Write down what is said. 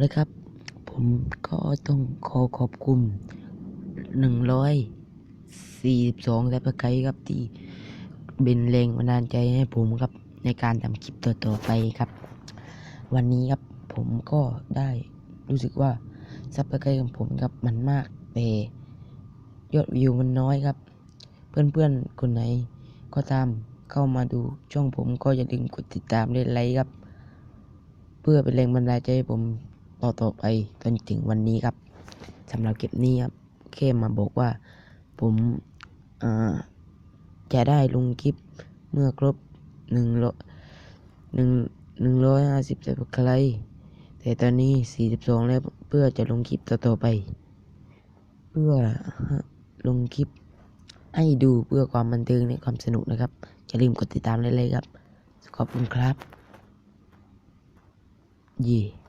เลยครับ ผมก็ต้องขอขอบคุณหนึ่งร้อยสี่สิบสองแซปไครับที่เป็นแรงบันดาลใจให้ผมครับในการทำคลิปต่อๆไปครับ วันนี้ครับผมก็ได้รู้สึกว่าซับสไครต์ของผมครับมันมากแต่ยอดวิวมันน้อยครับ เพื่อนๆคนไหนก็ตามเข้ามาดูช่องผมก็อย่าลืมกดติดตามและไลค์ครับ เพื่อเป็นแรงบันดาลใจให้ผม ต่อต่อไปจนถึงวันนี้ครับสำหรับเก็บนี้ครับแค่มาบอกว่า ผมาจะได้ลงคลิปเมื่อครบหนึ่งร้อยหนึ่งหนึ่งร้อยห้าสิบสับใครแต่ตอนนี้สี่สิบสองแล้วเพื่อจะลงคลิปต่อๆไป เพื่อลงคลิปให้ดูเพื่อความบันเทิงในความสนุกนะครับอย่าลืมกดติดตามเลยๆครับ ขอบคุณครับ เย่